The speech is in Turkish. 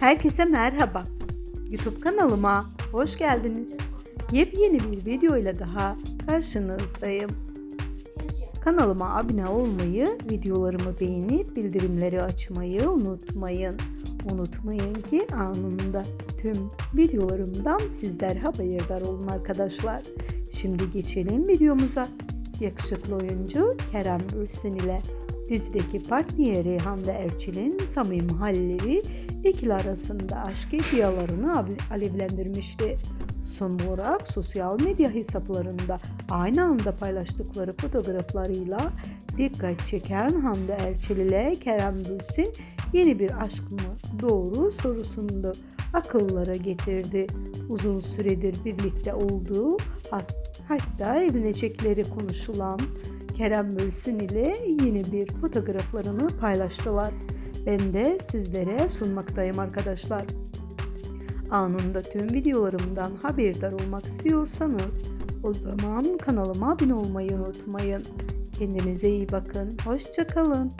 Herkese merhaba. YouTube kanalıma hoş geldiniz. Yepyeni bir video ile daha karşınızdayım. Kanalıma abone olmayı, videolarımı beğenip bildirimleri açmayı unutmayın. Unutmayın ki anında tüm videolarımdan sizler haberdar olun arkadaşlar. Şimdi geçelim videomuza. Yakışıklı oyuncu Kerem Bürsin ile dizideki partneri Hande Erçel'in samimi halleri ikili arasında aşk iddialarını alevlendirmişti. Son olarak sosyal medya hesaplarında aynı anda paylaştıkları fotoğraflarıyla dikkat çeken Hande Erçel ile Kerem Bürsin yeni bir aşk mı doğru sorusunu akıllara getirdi. Uzun süredir birlikte olduğu hat- hatta evlenecekleri konuşulan Kerem Bürsin ile yeni bir fotoğraflarını paylaştılar. Ben de sizlere sunmaktayım arkadaşlar. Anında tüm videolarımdan haberdar olmak istiyorsanız o zaman kanalıma abone olmayı unutmayın. Kendinize iyi bakın. Hoşçakalın.